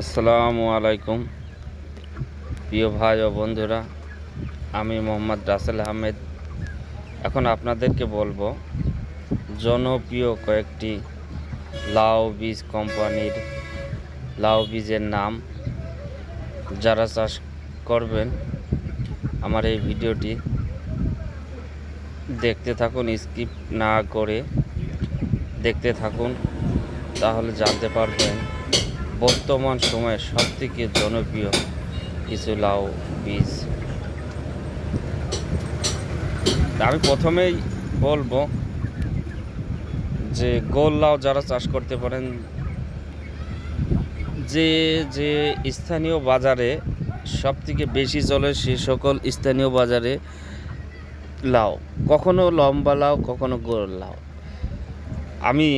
আসসালামু আলাইকুম। প্রিয় ভাই ও বন্ধুরা, আমি মোহাম্মদ রাসেল আহমেদ। এখন আপনাদেরকে বলব, জনপ্রিয় কয়েকটি লাউ বীজ কোম্পানির লাউ বীজের নাম। যারা চাষ করবেন, আমার এই ভিডিওটি দেখতে থাকুন, স্কিপ না করে দেখতে থাকুন, তাহলে জানতে পারবেন। বর্তমান সময়ে সবথেকে জনপ্রিয় কিছু লাউ বীজ। আমি প্রথমেই বলব যে গোল লাউ যারা চাষ করতে পারেন, যে যে স্থানীয় বাজারে সবথেকে বেশি চলে সে সকল স্থানীয় বাজারে লাউ, কখনো লম্বা লাউ, কখনো গোল লাউ। আমি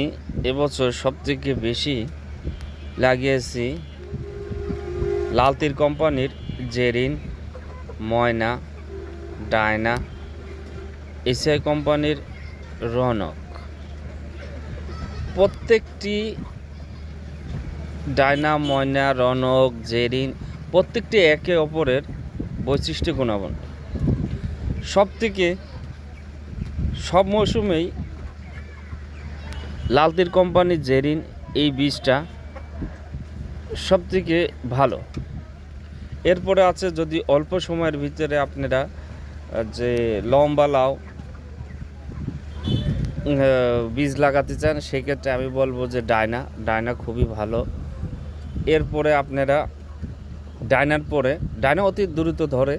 এবছর সবথেকে বেশি লাগিয়েছি। লালতির কোম্পানির জেরিন, ময়না, ডায়না, এসিআই কোম্পানির রনক। প্রত্যেকটি ডায়না, ময়না, রনক, জেরিন, প্রত্যেকটি একে অপরের বৈশিষ্ট্য গুণাগুণ সব থেকে সব মৌসুমেই লালতির কোম্পানির জেরিন এই বীজটা সব থেকে ভালো। এরপরে আছে যদি অল্প সময়ের ভিতরে আপনারা যে লম্বা লাউ বীজ লাগাতে চান, সেক্ষেত্রে আমি বলব যে ডায়না ডায়না খুবই ভালো। এরপরে আপনারা ডায়নার পরে ডায়না অতি দ্রুত ধরে।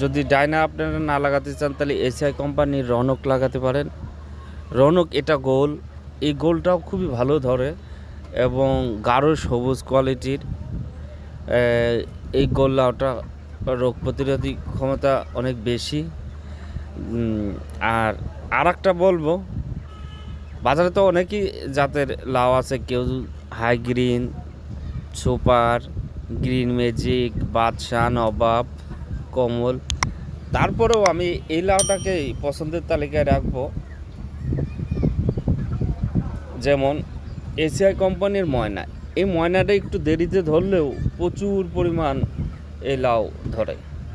যদি ডায়না আপনারা না লাগাতে চান, তাহলে এসিআই কোম্পানির রনক লাগাতে পারেন। রনক এটা গোল। এই গোলটাও খুবই ভালো ধরে। এবং গাঢ় সবুজ কোয়ালিটির এই গোল লাউটা রোগ প্রতিরোধী ক্ষমতা অনেক বেশি। আর আর একটা বলব, বাজারে তো অনেকই জাতের লাউ আছে, কেউ high green super green magic Badshah, Nawab, Komal. তারপরেও আমি এই লাউটাকেই পছন্দের তালিকায় রাখব। যেমন এসিআই কোম্পানির ময়না। এই ময়নাটা একটু দেরিতে ধরলেও প্রচুর পরিমাণ এই লাউ ধরে।